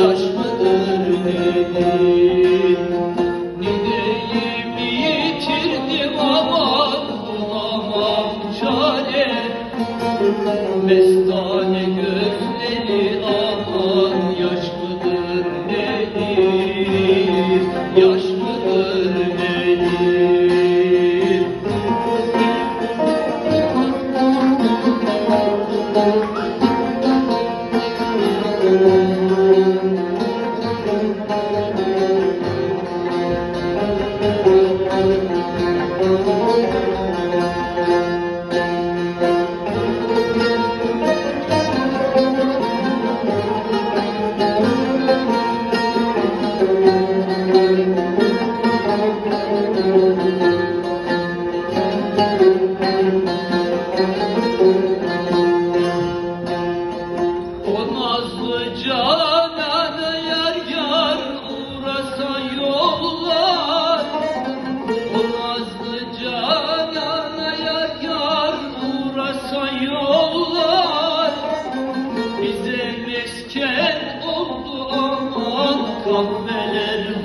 Yaş mıdır nedir? Ne deyim yitirdim aman bulamam çare Mestane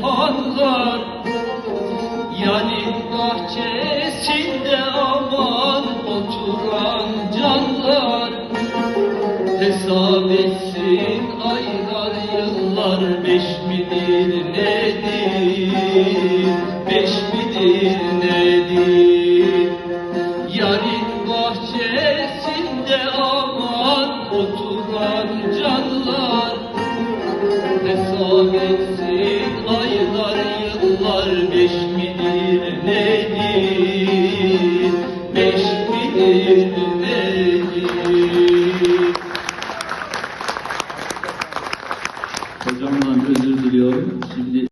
hanlar Yani bahçesinde aman oturan canlar Hesap etsin aylar yıllar beş midir nedir? Beş midir nedir? Yarın bahçesinde aman otur Hocamdan özür diliyorum. Şimdi